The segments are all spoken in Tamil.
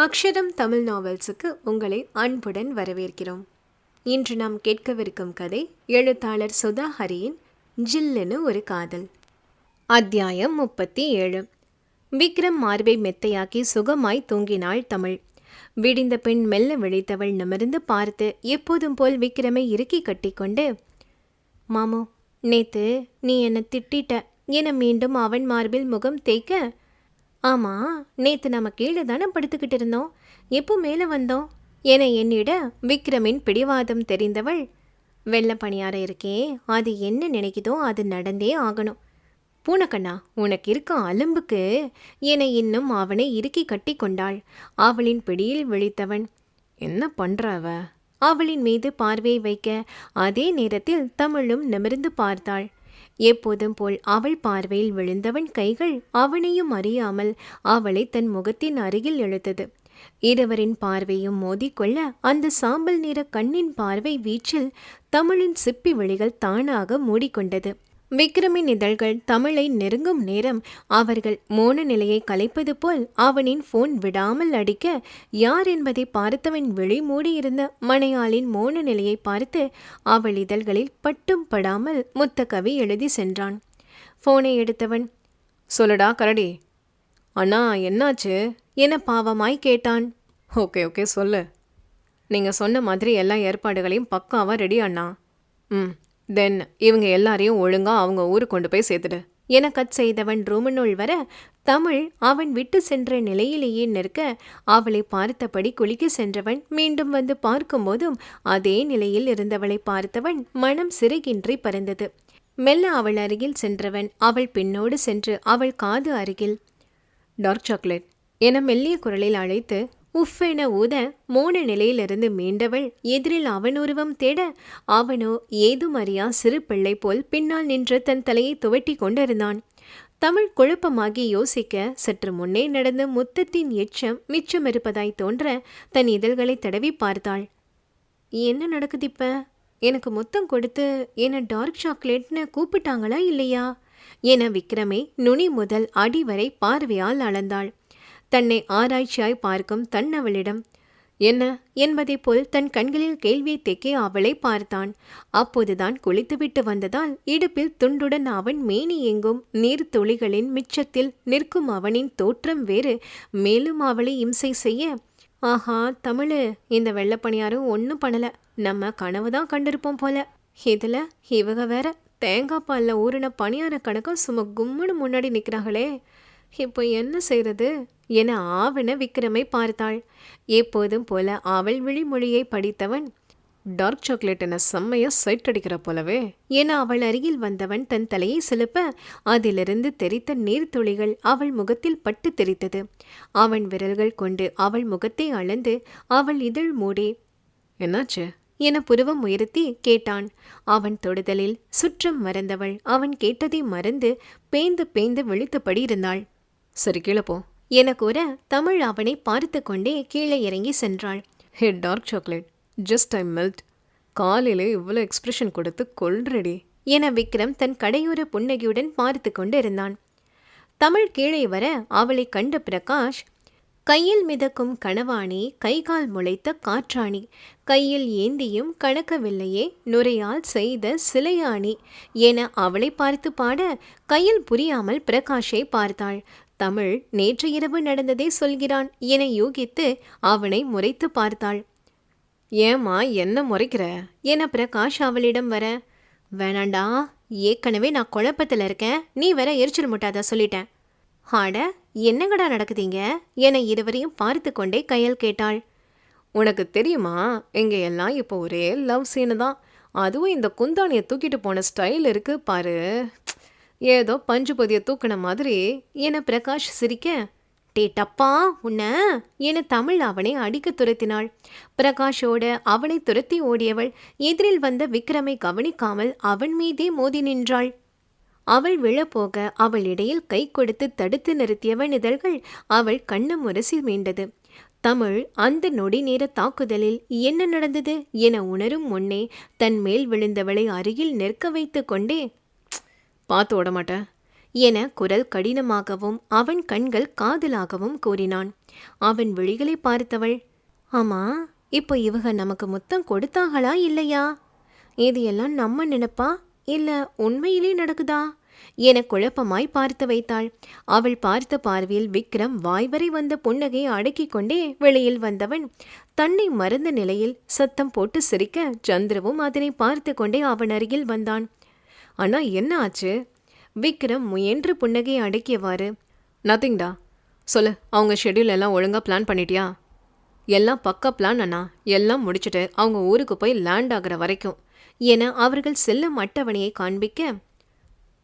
அக்ஷரம் தமிழ் நாவல்ஸுக்கு உங்களை அன்புடன் வரவேற்கிறோம். இன்று நாம் கேட்கவிருக்கும் கதை எழுத்தாளர் சுதா ஹரியின் ஜில்லுன்னு ஒரு காதல். அத்தியாயம் முப்பத்தி ஏழு விக்ரம் மார்பை மெத்தையாக்கி சுகமாய் தூங்கினாள் தமிழ். விடிந்த பின் மெல்ல விழித்தவள் நிமிர்ந்து பார்த்து எப்போதும் போல் விக்ரமை இறுக்கி கட்டிக்கொண்டு மாமு நேத்து நீ என்னை திட்டிட்ட. என மீண்டும் அவன் மார்பில் முகம் தேய்க்க ஆமாம் நேற்று நம்ம கீழே தானே படுத்துக்கிட்டு இருந்தோம். எப்போ மேலே வந்தோம்? என என்னிட விக்ரமின் பிடிவாதம் தெரிந்தவள் வெள்ளை பணியாரம் இருக்கே அது என்ன நினைக்குதோ அது நடந்தே ஆகணும். பூனக்கண்ணா உனக்கு இருக்க அலும்புக்கு என இன்னும் அவனை இறுக்கி கட்டி கொண்டாள். அவளின் பிடியில் விழித்தவன் என்ன பண்ணுறாவ அவளின் மீது பார்வையை வைக்க அதே நேரத்தில் தமிழும் நிமிர்ந்து பார்த்தாள். எப்போதும் போல் அவள் பார்வையில் விழுந்தவன் கைகள் அவனையும் அறியாமல் அவளை தன் முகத்தின் அருகில் இழுத்தது. இருவரின் பார்வையும் மோதிக்கொள்ள அந்த சாம்பல் நிற கண்ணின் பார்வை வீச்சில் தமிழின் சிப்பி விழிகள் தானாக மூடிக்கொண்டது. விக்ரமின் இதழ்கள் தமிழை நெருங்கும் நேரம் அவர்கள் மோன நிலையை கலைப்பது போல் அவனின் போன் விடாமல் அடிக்க யார் என்பதை பார்த்தவன் விழி மூடியிருந்த மனையாளின் மோன நிலையை பார்த்து அவள் இதழ்களில் பட்டும் படாமல் முத்த கவி எழுதி சென்றான். போனை எடுத்தவன் சொல்லுடா கரடி அண்ணா என்னாச்சு? என பாவமாய் கேட்டான். ஓகே ஓகே சொல்லு. நீங்கள் சொன்ன மாதிரி எல்லா ஏற்பாடுகளையும் பக்காவாக ரெடி அண்ணா. ம் தென் இவங்க எல்லாரையும் ஒழுங்காக அவங்க ஊரு கொண்டு போய் சேர்த்துடு. என கட் செய்தவன் ரூமனுள் வர தமிழ் அவன் விட்டு சென்ற நிலையிலேயே நிற்க அவளை பார்த்தபடி குளிக்க சென்றவன் மீண்டும் வந்து பார்க்கும்போதும் அதே நிலையில் இருந்தவளை பார்த்தவன் மனம் சிறுகின்றி பறந்தது. மெல்ல அவள் அருகில் சென்றவன் அவள் பின்னோடு சென்று அவள் காது அருகில் டார்க் சாக்லேட் என மெல்லிய குரலில் அழைத்து உஃபென ஊத மோன நிலையிலிருந்து மீண்டவள் எதிரில் அவன் உருவம் தேட அவனோ ஏதும் அறியா சிறு பிள்ளை போல் பின்னால் நின்று தன் தலையை துவட்டி கொண்டிருந்தான். தமிழ் குழப்பமாகி யோசிக்க சற்று முன்னே நடந்த முத்தத்தின் எச்சம் மிச்சம் இருப்பதாய் தோன்ற தன் இதழ்களை தடவி பார்த்தாள். என்ன நடக்குது இப்ப? எனக்கு முத்தம் கொடுத்து என்ன டார்க் சாக்லேட்னு கூப்பிட்டாங்களா இல்லையா? என விக்ரமே நுனி முதல் அடி வரை பார்வையால் அளந்தாள். தன்னை ஆராய்ச்சியாய் பார்க்கும் தன் அவளிடம் என்ன? என்பதை போல் தன் கண்களில் கேள்வியை தெக்கே அவளை பார்த்தான். அப்போதுதான் குளித்துவிட்டு வந்ததால் இடுப்பில் துண்டுடன் அவன் மேனி எங்கும் நீர் துளிகளின் மிச்சத்தில் நிற்கும் அவனின் தோற்றம் வேறு. மேலும் அவளை இம்சை செய்ய ஆஹா தமிழு இந்த வெள்ளப்பணியாரும் ஒன்றும் பண்ணல. நம்ம கனவு தான் கண்டிருப்போம் போல. இதில் இவக வேற தேங்காய் பாலில் ஊறின பணியார கணக்கம் சும்மா கும்முன்னு முன்னாடி நிற்கிறாங்களே இப்போ என்ன செய்யறது என ஆவண விக்ரமை பார்த்தாள். எப்போதும் போல அவள் விழிமொழியை படித்தவன் டார்க் சாக்லேட் என செம்மையா சைட் அடிக்கிற போலவே என அவள் அருகில் வந்தவன் தன் தலையை சிலுப்ப அதிலிருந்து தெரித்த நீர்த்துளிகள் அவள் முகத்தில் பட்டு தெரித்தது. அவன் விரல்கள் கொண்டு அவள் முகத்தை அளந்து அவள் இதழ் மூடி என்னாச்சு என புருவம் உயர்த்தி கேட்டான். அவன் தொடுதலில் சுற்றம் மறந்தவள். அவன் கேட்டதை மறந்து பேந்து பேந்து விழித்தபடி இருந்தாள் சரி கீழே போ. என கூற தமிழ் அவனை பார்த்து கொண்டே கீழே இறங்கி சென்றாள். Hey dark chocolate just I melt. காலையிலே இவ்வளோ எக்ஸ்பிரஷன் கொடுத்து கொல்றடி. என விக்ரம் தன் கடையோர புன்னகையுடன் பார்த்து கொண்டு இருந்தான் தமிழ் கீழே வர அவளை கண்ட பிரகாஷ் கையில் மிதக்கும் கனவாணி கைகால் முளைத்த காற்றாணி கையில் ஏந்தியும் கணக்கவில்லையே நுரையால் செய்த சிலையாணி என அவளை பார்த்து பாட கையில் புரியாமல் பிரகாஷை பார்த்தாள். தமிழ் நேற்று இரவு நடந்ததை சொல்கிறான் என யூகித்து அவனை முறைத்து பார்த்தாள். ஏம்மா என்ன முறைக்கிற? என பிரகாஷ் அவளிடம் வர வேணாண்டா ஏற்கனவே நான் குழப்பத்தில் இருக்கேன். நீ வேற எரிச்சல் முட்டாதா சொல்லிட்டேன். ஆட என்னங்கடா நடக்குதீங்க? என இருவரையும் பார்த்து கொண்டே கையல் கேட்டாள். உனக்கு தெரியுமா இங்கே எல்லாம் இப்போ ஒரே லவ் சீனு தான். அதுவும் இந்த குந்தானியை தூக்கிட்டு போன ஸ்டைல் இருக்கு பாரு. ஏதோ பஞ்சு பொதிய தூக்கின மாதிரி என பிரகாஷ் சிரிக்க டே டப்பா உன்ன. என தமிழ் அவனை அடிக்க துரத்தினாள். பிரகாஷோட அவனை துரத்தி ஓடியவள் எதிரில் வந்த விக்ரமை கவனிக்காமல் அவன் மீதே மோதி நின்றாள். அவள் விழப்போக அவள் இடையில் கை கொடுத்து தடுத்து நிறுத்தியவன் இதழ்கள் அவள் கண்ணு முரசி மீண்டது. தமிழ் அந்த நொடி நேர தாக்குதலில் என்ன நடந்தது? என உணரும் முன்னே தன் மேல் விழுந்தவளை அருகில் நிற்க வைத்து கொண்டே பார்த்து ஓட மாட்டேன் என குரல் கடினமாகவும் அவன் கண்கள் காதலாகவும் கூறினான். அவன் விழிகளை பார்த்தவள் ஆமா இப்போ இவங்க நமக்கு முத்தம் கொடுத்தாங்களா இல்லையா? இது எல்லாம் நம்ம நினைப்பா? இல்லை உண்மையிலே நடக்குதா? என குழப்பமாய் பார்த்து வைத்தாள். அவள் பார்த்த பார்வையில் விக்ரம் வாய்வரை வந்த புன்னகையை அடக்கிக் கொண்டே வெளியில் வந்தவன் தன்னை மறந்த நிலையில் சத்தம் போட்டு சிரிக்க சந்திரவும் அதனை பார்த்து கொண்டே அவன் அருகில் வந்தான். அண்ணா என்ன ஆச்சு? விக்ரம் முயன்று புன்னகையை அடக்கியவாறு நத்திங்டா சொல்லு அவங்க ஷெட்யூல் எல்லாம் ஒழுங்காக பிளான் பண்ணிட்டியா? எல்லாம் பக்கா பிளான் அண்ணா. எல்லாம் முடிச்சுட்டு அவங்க ஊருக்கு போய் லேண்ட் ஆகுற வரைக்கும். என அவர்கள் செல்லும் அட்டவணையை காண்பிக்க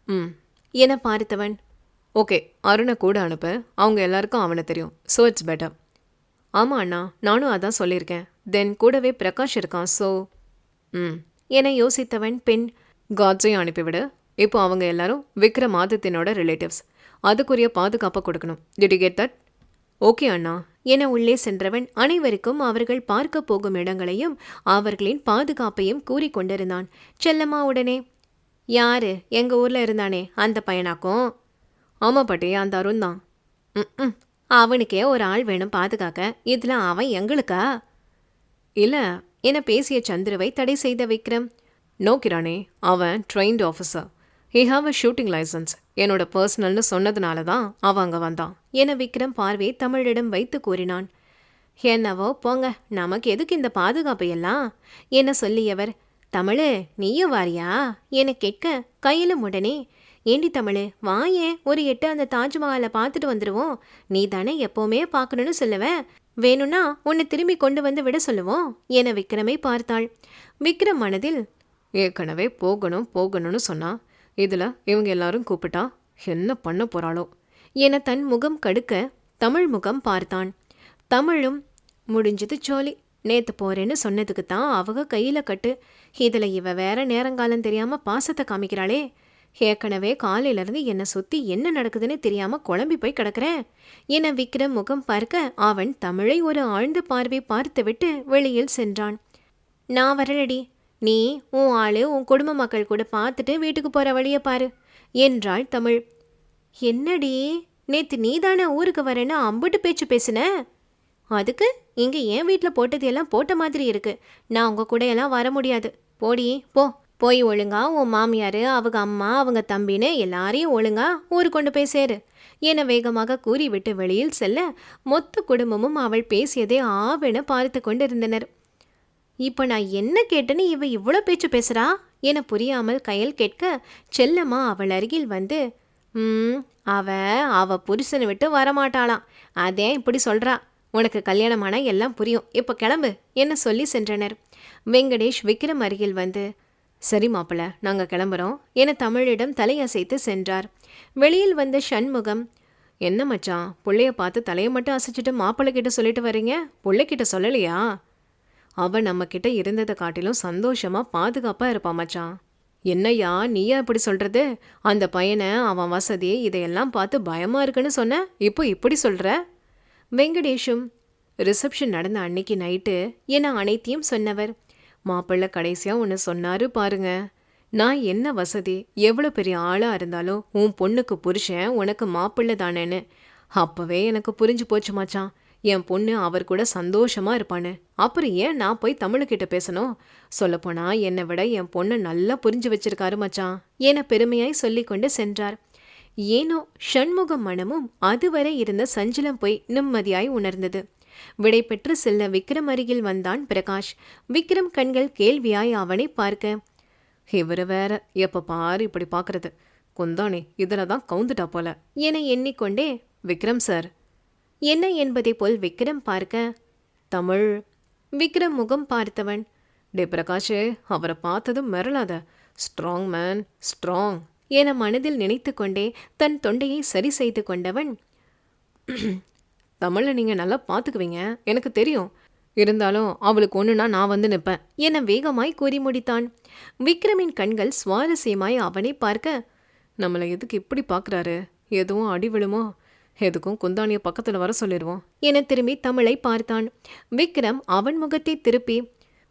ம். என பார்த்தவன் ஓகே அருணை கூட அனுப்ப. அவங்க எல்லாருக்கும் அவனை தெரியும். ஸோ இட்ஸ் பெட்டர் ஆமாம் அண்ணா நானும் அதான் சொல்லியிருக்கேன். தென் கூடவே பிரகாஷ் இருக்கான் ஸோ ம். என யோசித்தவன் பெண் காட்ஸையும் அனுப்பிவிடு. இப்போ அவங்க எல்லாரும் விக்ரம் ஆதித்யனோட ரிலேட்டிவ்ஸ் அதுக்குரிய பாதுகாப்பை கொடுக்கணும். டிட் கெட் தட் ஓகே அண்ணா. என உள்ளே சென்றவன் அனைவருக்கும் அவர்கள் பார்க்க போகும் இடங்களையும் அவர்களின் பாதுகாப்பையும் கூறிக்கொண்டிருந்தான் செல்லம்மா உடனே யாரு? எங்கள் ஊரில் இருந்தானே? அந்த பையனாக்கும்? ஆமாம் பாட்டி அந்த அருண் தான். ம் அவனுக்கே ஒரு ஆள் வேணும் பாதுகாக்க. இதில் அவன் எங்களுக்கா? இல்லை. என பேசிய சந்துருவை தடை செய்த விக்ரம் நோ கிரானே அவன் trained officer he have a shooting license என்னோட பர்சனல்னு சொன்னதுனால தான் அவன் அங்கே வந்தான். என விக்ரம் பார்வை தமிழிடம் வைத்து கூறினான். என்னவோ போங்க. நமக்கு எதுக்கு இந்த பாதுகாப்பு எல்லாம்? என சொல்லியவர். தமிழு நீயும் வாரியா? என கேட்க கையிலும் உடனே ஏண்டி தமிழு வாயேன். ஒரு எட்டு அந்த தாஜ்மஹாலை பார்த்துட்டு வந்துடுவோம் நீ தானே எப்போவுமே பார்க்கணும்னு சொல்லுவேன் வேணும்னா உன்னை திரும்பி கொண்டு வந்து விட சொல்லுவோம். என விக்ரமை பார்த்தாள். விக்ரம் மனதில் ஏற்கனவே போகணும் போகணும்னு சொன்னான் இதில் இவங்க எல்லாரும் கூப்பிட்டா என்ன பண்ண போகிறாளோ என தன் முகம் கடுக்க தமிழ் முகம் பார்த்தான். தமிழும் முடிஞ்சது சோலி நேத்து போறேன்னு சொன்னதுக்கு தான் அவங்க கையில் கட்டு. இதில் இவ வேற நேரங்காலம் தெரியாமல் பாசத்தை காமிக்கிறாளே. ஏற்கனவே காலையிலேருந்து என்னை சுற்றி என்ன நடக்குதுன்னு தெரியாமல் குழம்பி போய் கிடக்குறேன் என விக்ரம் முகம் பார்க்க அவன் தமிழை ஒரு ஆழ்ந்த பார்வை பார்த்துவிட்டு வெளியில் சென்றான். நான் வரலடி. நீ உன் ஆளு உன் குடும்ப மக்கள் கூட பார்த்துட்டு வீட்டுக்கு போகிற வழியை பாரு என்றாள் தமிழ். என்னடி நேத்து நீதானே ஊருக்கு வரேன்னு அம்புட்டு பேச்சு பேசுன? அதுக்கு இங்கே என் வீட்டில் போட்டது எல்லாம் போட்ட மாதிரி இருக்கு. நான் உங்கள் கூட எல்லாம் வர முடியாது. போடி போ. போய் ஒழுங்கா உன் மாமியார் அவங்க அம்மா அவங்க தம்பின்னு எல்லாரையும் ஒழுங்கா ஊர் கொண்டு போய் சேரு என வேகமாக கூறிவிட்டு வெளியில் செல்ல மொத்த குடும்பமும் அவள் பேசியதை ஆவென பார்த்து கொண்டிருந்தனர். இப்போ நான் என்ன கேட்டேன்னு இவ இவ்வளோ பேச்சு பேசுகிறா என புரியாமல் கையல் கேட்க செல்லம்மா அவள் அருகில் வந்து ம் அவ அவ புருஷனை விட்டு வரமாட்டாளாம். அதே இப்படி சொல்கிறா உனக்கு கல்யாணமான எல்லாம் புரியும். இப்போ கிளம்பு என்ன சொல்லி சென்றனர். வெங்கடேஷ் விக்ரம் அருகில் வந்து சரி மாப்பிள்ள நாங்கள் கிளம்புறோம் என தமிழிடம் தலையசைத்து சென்றார். வெளியில் வந்த சண்முகம் என்ன மச்சான் பிள்ளைய பார்த்து தலையை மட்டும் அசைச்சிட்டு மாப்பிள்ளை கிட்ட சொல்லிட்டு வர்றீங்க? பிள்ளைக்கிட்ட சொல்லலையா? அவள் நம்மக்கிட்ட இருந்ததை காட்டிலும் சந்தோஷமாக பாதுகாப்பாக இருப்பான் மச்சான். என்னய்யா நீயா இப்படி சொல்கிறது அந்த பையனை அவன் வசதி இதையெல்லாம் பார்த்து பயமாக இருக்குன்னு சொன்ன? இப்போ இப்படி சொல்கிற வெங்கடேஷும் ரிசப்ஷன் நடந்த அன்னைக்கு நைட்டு என அனைத்தையும் சொன்னவர். மாப்பிள்ளை கடைசியாக ஒன்று சொன்னாரு பாருங்க. நான் என்ன வசதி? எவ்வளோ பெரிய ஆளாக இருந்தாலும் உன் பொண்ணுக்கு புருஷன் உனக்கு மாப்பிள்ளை தானேன்னு. அப்போவே எனக்கு புரிஞ்சு போச்சு மச்சான். என் பொண்ணு அவர் கூட சந்தோஷமாக இருப்பான்னு. அப்புறம் ஏன் நான் போய் தமிழுக்கிட்ட பேசணும்? சொல்லப்போனா என்னை விட என் பொண்ணு நல்லா புரிஞ்சு வச்சிருக்காரு மச்சான் என பெருமையாய் சொல்லிக்கொண்டு சென்றார். ஏனோ ஷண்முகம் மனமும் அதுவரை இருந்த சஞ்சலம் போய் நிம்மதியாய் உணர்ந்தது. விடை பெற்று செல்ல விக்ரம் அருகில் வந்தான் பிரகாஷ். விக்ரம் கண்கள் கேள்வியாய் அவனை பார்க்க இவரு வேற எப்ப பாரு இப்படி பார்க்கறது குந்தானே இதில் தான் கவுந்துட்டா போல என எண்ணிக்கொண்டே விக்ரம் சார் என்ன என்பதை போல் விக்ரம் பார்க்க தமிழ். விக்ரம் முகம் பார்த்தவன் டே பிரகாஷே அவரை பார்த்ததும் மிரளாத. ஸ்ட்ராங் மேன் ஸ்ட்ராங் என மனதில் நினைத்து கொண்டே தன் தொண்டையை சரி செய்து கொண்டவன் தமிழை நீங்கள் நல்லா பார்த்துக்குவீங்க எனக்கு தெரியும். இருந்தாலும் அவளுக்கு ஒன்றுனா நான் வந்து நிற்பேன் என வேகமாய் கூறி முடித்தான். விக்ரமின் கண்கள் சுவாரஸ்யமாய் அவனை பார்க்க நம்மளை எதுக்கு இப்படி பார்க்குறாரு? எதுவும் அடி விழுமோ? எதுக்கும் குந்தானிய பக்கத்தில் வர சொல்லிடுவோம். என திரும்பி தமிழை பார்த்தான். விக்ரம் அவன் முகத்தை திருப்பி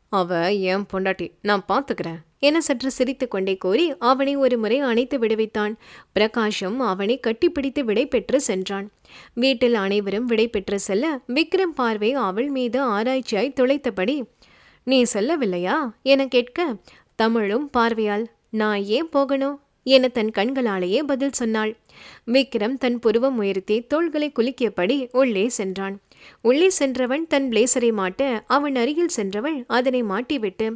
அவ என் பொண்டாட்டி நான் பார்த்துக்கிறேன் என சற்று சிரித்து கொண்டே கோரி அவனை ஒரு முறை அணைத்து விடுவித்தான் பிரகாஷும் அவனை கட்டிப்பிடித்து விடை பெற்று சென்றான். வீட்டில் அனைவரும் விடை பெற்று செல்ல விக்ரம் பார்வை அவள் மீது ஆராய்ச்சியாய் துளைத்தபடி நீ செல்லவில்லையா? என கேட்க தமிழும் பார்வையால் நான் ஏன் போகணும்? என தன் கண்களாலேயே பதில் சொன்னாள். விக்ரம் தன் புருவம் உயர்த்தி தோள்களை குலுக்கியபடி உள்ளே சென்றான். உள்ளே சென்றவன் தன் பிளேசரை மாட்ட அவன் அருகில் சென்றவள் அதனை மாட்டிவிட்டு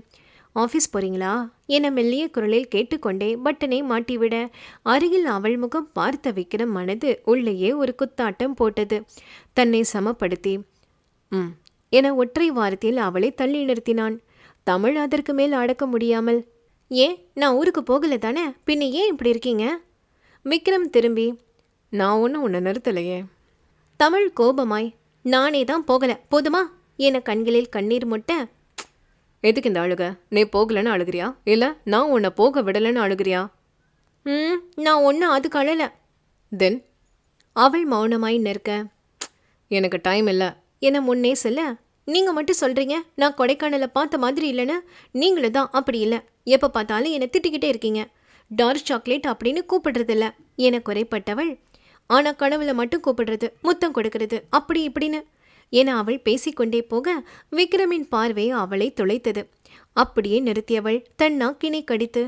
ஆஃபீஸ் போறீங்களா? என மெல்லிய குரலில் கேட்டுக்கொண்டே பட்டனை மாட்டிவிட அருகில் அவள் முகம் பார்த்த விக்ரம் மனது உள்ளேயே ஒரு குத்தாட்டம் போட்டது. தன்னை சமப்படுத்தி ம் என ஒற்றை வாரத்தில் அவளை தள்ளி நிறுத்தினான். தமிழ் அதற்கு மேல் அடக்க முடியாமல் ஏன்? நான் ஊருக்கு போகல தானே? பின்ன ஏன் இப்படி இருக்கீங்க? விக்ரம் திரும்பி நான் ஒன்றும் உன்னை நிறுத்தலையே. தமிழ் கோபமாய் நானே தான் போகலை. போதுமா? என கண்களில் கண்ணீர் முட்ட. எதுக்கு இந்த அழுக? நீ போகலன்னு அழுகிறியா? இல்லை நான் உன்னை போக விடலைன்னு அழுகிறியா? ம் நான் ஒன்றும் அதுக்கு அழலை. தென் அவள் மௌனமாய் நிற்க. எனக்கு டைம் இல்லை. என முன்னே சொல்ல? நீங்கள் மட்டும் சொல்கிறீங்க நான் கொடைக்கானலை பார்த்த மாதிரி இல்லைன்னு? நீங்களும் தான் அப்படி இல்லை. எப்போ பார்த்தாலும் என்னை திட்டிக்கிட்டே இருக்கீங்க. டார்க் சாக்லேட் அப்படின்னு கூப்பிடுறதில்ல. என குறைப்பட்டவள் ஆனால் கனவுல மட்டும் கூப்பிடுறது முத்தம் கொடுக்கறது அப்படி இப்படின்னு என அவள் பேசிக்கொண்டே போக விக்ரமின் பார்வை அவளை துளைத்தது. அப்படியே நிறுத்தியவள் தன் நாக்கினை கடித்து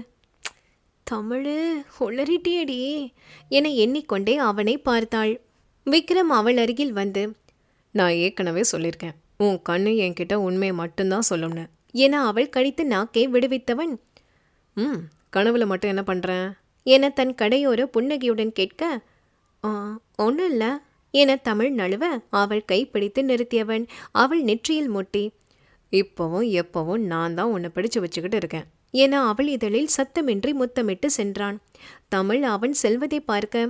தமிழு உளறிட்டியடி என எண்ணிக்கொண்டே அவனை பார்த்தாள். விக்ரம் அவள் அருகில் வந்து நான் ஏற்கனவே சொல்லியிருக்கேன். உன் கண்ணு என்கிட்ட உண்மையை மட்டும்தான் சொல்லணும்னு என அவள் கடித்து நாக்கை விடுவித்தவன் ம் கனவுல மட்டும் என்ன பண்ணுறேன் என தன் கடையோர புன்னகையுடன் கேட்க ஒன்றும் இல்லை. என தமிழ் நழுவ அவள் கைப்பிடித்து நிறுத்தியவன் அவள் நெற்றியில் முட்டி இப்போவும் எப்போவும் நான் தான் உன்னை பிடிச்சு வச்சுக்கிட்டு இருக்கேன். என அவள் இதழில் சத்தமின்றி முத்தமிட்டு சென்றான். தமிழ் அவன் செல்வதை பார்க்க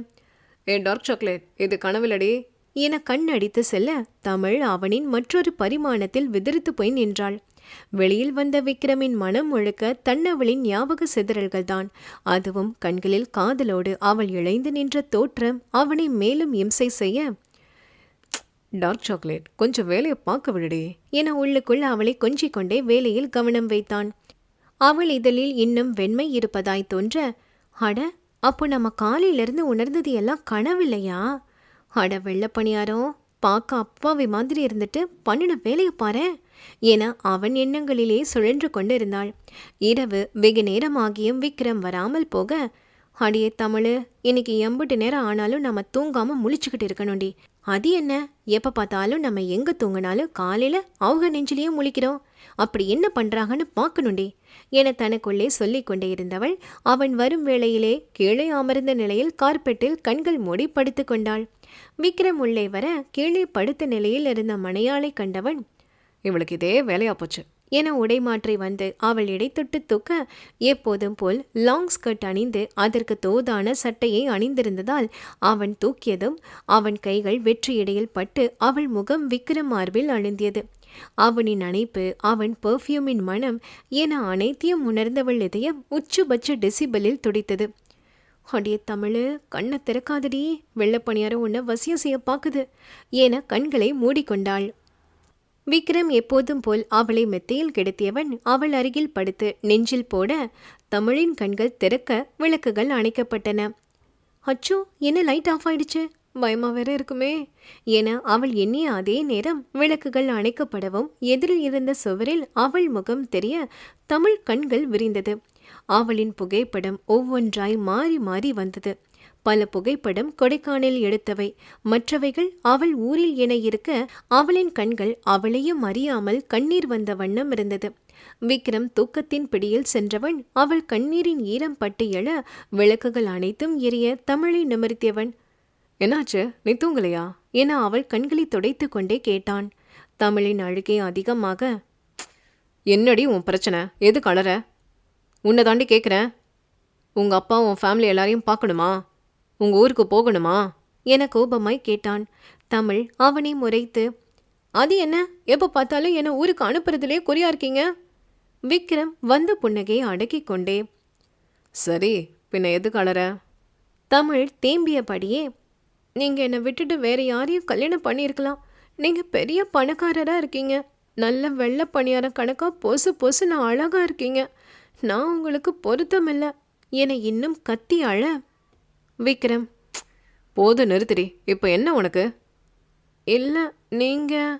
ஏ டார்க் சாக்லேட் இது கனவுலடி. என கண் அடித்து செல்ல தமிழ் அவனின் மற்றொரு பரிமாணத்தில் விதிர்த்து போய் நின்றாள். வெளியில் வந்த விக்ரமின் மனம் முழுக்க தன்னவளின் ஞாபக சிதறல்கள்தான். அதுவும் கண்களில் காதலோடு அவள் இழைந்து நின்ற தோற்றம் அவனை மேலும் இம்சை செய்ய டார்க் சாக்லேட் கொஞ்சம் வேலையை பார்க்க விடுடே என உள்ளுக்குள் அவளை கொஞ்சிக் கொண்டே வேலையில் கவனம் வைத்தான். அவள் இதழில் இன்னும் வெண்மை இருப்பதாய் தோன்ற அட அப்போ நம்ம காலையிலிருந்து உணர்ந்தது எல்லாம் கனவில்லையா? அட வெள்ளப்பணியாரம் பார்க்க அப்பாவி மாதிரி இருந்துட்டு பண்ணின வேலையை பாரு என அவன் எண்ணங்களிலே சுழன்று கொண்டிருந்தாள். இரவு வெகு நேரமாகியும் விக்ரம் வராமல் போக அடியே தமிழ் இன்னைக்கு எம்புட்டு நேரம் ஆனாலும் நம்ம தூங்காம முழிச்சுக்கிட்டு இருக்கணும்டி. அது என்ன? எப்போ பார்த்தாலும் நம்ம எங்கே தூங்கினாலும் காலையில் அவங்க நெஞ்சிலேயே முழிக்கிறோம். அப்படி என்ன பண்ணுறாங்கன்னு பார்க்கணுண்டி என தனக்குள்ளே சொல்லி கொண்டே இருந்தவள் அவன் வரும் வேளையிலே கீழே அமர்ந்த நிலையில் கார்பெட்டில் கண்கள் மூடி படுத்து கொண்டாள். விக்ரம் உள்ளே வர கீழே படுத்த நிலையில் இருந்த மனையாளை கண்டவன் இவளுக்கு இதே வேலையா போச்சு. என உடை மாற்றி வந்து அவள் இடைத்தொட்டு தூக்க எப்போதும் போல் லாங் ஸ்கர்ட் அணிந்து அதற்கு தோதான சட்டையை அணிந்திருந்ததால் அவன் தூக்கியதும் அவன் கைகள் வெற்றி இடையில் பட்டு அவள் முகம் விக்ரம் மார்பில் அழுந்தியது. அவனின் அணைப்பு அவன் பெர்ஃப்யூமின் மனம் என அனைத்தையும் உணர்ந்தவள் இதயம் உச்சுபட்ச டெசிபலில் துடித்தது. அடியே தமிழு கண்ணை திறக்காதடி. வெள்ளப்பணியாரம் உன்னை வசியம் செய்ய பார்க்குது என கண்களை மூடிக்கொண்டாள். விக்ரம் எப்போதும் போல் அவளை மெத்தையில் கிடத்தியவன் அவள் அருகில் படுத்து நெஞ்சில் போட தமிழின் கண்கள் திறக்க விளக்குகள் அணைக்கப்பட்டன. அச்சோ என்ன லைட் ஆஃப் ஆயிடுச்சு? பயமா வேற இருக்குமே. என அவள் எண்ணிய அதே நேரம் விளக்குகள் அணைக்கப்படவும் எதிரில் இருந்த சுவரில் அவள் முகம் தெரிய தமிழ் கண்கள் விரிந்தது. அவளின் புகைப்படம் ஒவ்வொன்றாய் மாறி மாறி வந்தது. பல புகைப்படம் கொடைக்கானல் எடுத்தவை. மற்றவைகள் அவள் ஊரில் என இருக்க அவளின் கண்கள் அவளையும் அறியாமல் கண்ணீர் வந்த வண்ணம் இருந்தது. விக்ரம் தூக்கத்தின் பிடியில் சென்றவன் அவள் கண்ணீரின் ஈரம் பட்டு எழ விளக்குகள் அனைத்தும் எரிய தமிழை நிமிர்த்தியவன். என்னாச்சு? நீ தூங்கலையா? என அவள் கண்களை துடைத்து கொண்டே கேட்டான். தமிழின் அழுகை அதிகமாக. என்னடி உன் பிரச்சனை? எது கலர உன்னை தாண்டி கேட்குறேன் உங்கள் அப்பா உன் ஃபேமிலி எல்லாரையும் பார்க்கணுமா? உங்கள் ஊருக்கு போகணுமா? என கோபமாய் கேட்டான். தமிழ் அவனை முறைத்து அது என்ன? எப்போ பார்த்தாலும் என்னை ஊருக்கு அனுப்புறதுலே குறியா இருக்கீங்க? விக்ரம் வந்த புன்னகையை அடக்கி கொண்டே சரி பின்ன எது கலர தமிழ் தேம்பியபடியே நீங்கள் என்னை விட்டுட்டு வேற யாரையும் கல்யாணம் பண்ணியிருக்கலாம். நீங்கள் பெரிய பணக்காரராக இருக்கீங்க. நல்ல வெள்ளை பணியாரம் கணக்காக பொசு பொசுன்னு அழகாக இருக்கீங்க. நான் உங்களுக்கு பொருத்தமில்ல. என இன்னும் கத்தி அழ. விக்ரம் போது நிறுத்திடி. இப்போ என்ன உனக்கு? இல்லை நீங்கள்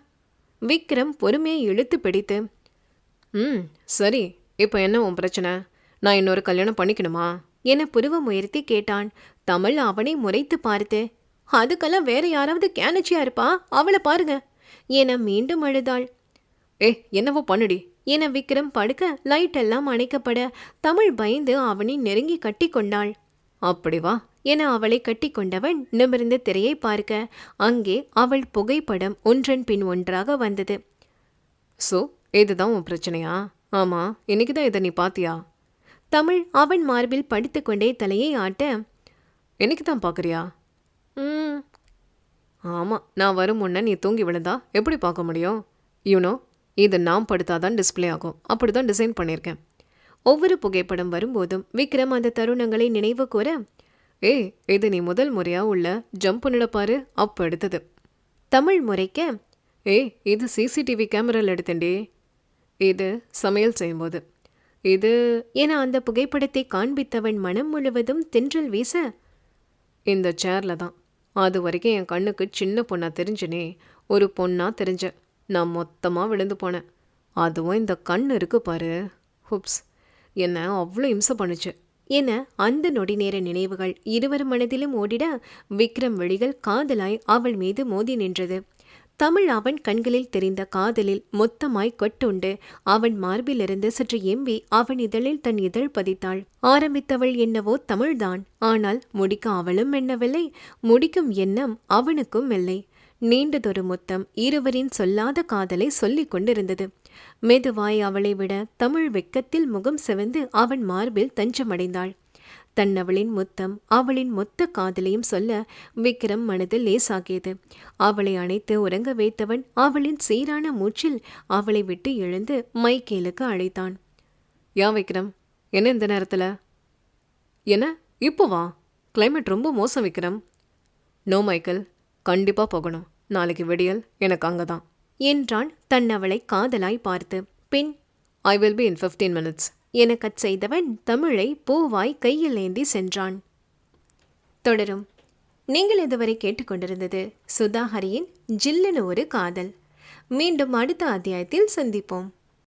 விக்ரம் பொறுமையை இழுத்து பிடித்து. ம் சரி. இப்போ என்ன உன் பிரச்சனை? நான் இன்னொரு கல்யாணம் பண்ணிக்கணுமா? என புருவம் உயர்த்தி கேட்டான். தமிழ் அவனை முறைத்து பார்த்து அதுக்கெல்லாம் வேற யாராவது கேனச்சியா இருப்பா? அவளை பாருங்க. என மீண்டும் அழுதாள். ஏ என்னவோ பண்ணுடி. என விக்ரம் படுக்க லைட் எல்லாம் அணைக்கப்பட தமிழ் பயந்து அவனை நெருங்கி கட்டி கொண்டாள். அப்படி வா என அவளை கட்டி கொண்டவன் நிமிர்ந்து திரையை பார்க்க அங்கே அவள் புகைப்படம் ஒன்றன் பின் ஒன்றாக வந்தது. ஸோ இதுதான் உன் பிரச்சனையா? ஆமாம் இன்னைக்கு தான் இதை நீ பாத்தியா? தமிழ் அவன் மார்பில் படுத்துக்கொண்டே தலையை ஆட்ட இன்னைக்கு தான் பார்க்குறியா ம் ஆமாம் நான் வரும் முன்ன நீ தூங்கி விழுந்தா எப்படி பார்க்க முடியும்? யூனோ இது நான் படுத்தாதான் டிஸ்ப்ளே ஆகும். அப்படி தான் டிசைன் பண்ணியிருக்கேன். ஒவ்வொரு புகைப்படம் வரும்போதும் விக்ரம் அந்த தருணங்களை நினைவு கூற ஏய் இது நீ முதல் முறையா உள்ள ஜம்ப் பண்ணிடப்பாரு அப்போ எடுத்தது. தமிழ் முறைக்க ஏய் இது சிசிடிவி கேமராவில் எடுத்தேன்டி. இது சமையல் செய்யும்போது. இது என அந்த புகைப்படத்தை காண்பித்தவன் மனம் முழுவதும் தென்றல் வீச இந்த சேரில் தான். அது வரைக்கும் என் கண்ணுக்கு சின்ன பொண்ணா தெரிஞ்சனே ஒரு பொண்ணா தெரிஞ்ச நான் மொத்தமாக விழுந்து போனேன். அதுவும் இந்த கண் இருக்கு பாரு. ஹுப்ஸ். என்னை அவ்வளோ இம்சை பண்ணுச்சு. என அந்த நொடி நேர நினைவுகள் இருவர் மனதிலும் ஓடிட விக்ரம் விழிகள் காதலாய் அவள் மீது மோதி நின்றது. தமிழ் அவன் கண்களில் தெரிந்த காதலில் மொத்தமாய் கொட்டுண்டு அவன் மார்பிலிருந்து சற்று எம்பி அவன் இதழில் தன் இதழ் பதித்தாள். ஆரம்பித்தவள் என்னவோ தமிழ்தான். ஆனால் முடிக்க அவளும் எண்ணவில்லை. முடிக்கும் எண்ணம் அவனுக்கும் இல்லை. நீண்டதொரு முத்தம் இருவரின் சொல்லாத காதலை சொல்லிக் கொண்டிருந்தது. மெதுவாய் அவளை விட தமிழ் வெக்கத்தில் முகம் செவந்து அவன் மார்பில் தஞ்சமடைந்தாள். தன்னவளின் முத்தம் அவளின் மொத்த காதலையும் சொல்ல விக்ரம் மனதில் லேசாகியது. அவளை அணைத்து உறங்க வைத்தவன் அவளின் சீரான மூச்சில் அவளை விட்டு எழுந்து மைக்கேலுக்கு அழைத்தான். யா விக்ரம் என்ன இந்த நேரத்தில்? என்ன? இப்போ வா. கிளைமேட் ரொம்ப மோசம் விக்ரம். நோ மைக்கேல் கண்டிப்பாக போகணும். நாளைக்கு விடியல் எனக்கு அங்கே தான் என்றான் தன் அவளை காதலாய் பார்த்து. பின் I will be in fifteen minutes என கட் செய்தவன் தமிழை பூவாய் கையில் ஏந்தி சென்றான். தொடரும். நீங்கள் இதுவரை கேட்டுக்கொண்டிருந்தது சுதாஹரியின் ஜில்லுன்னு ஒரு காதல். மீண்டும் அடுத்த அத்தியாயத்தில் சந்திப்போம்.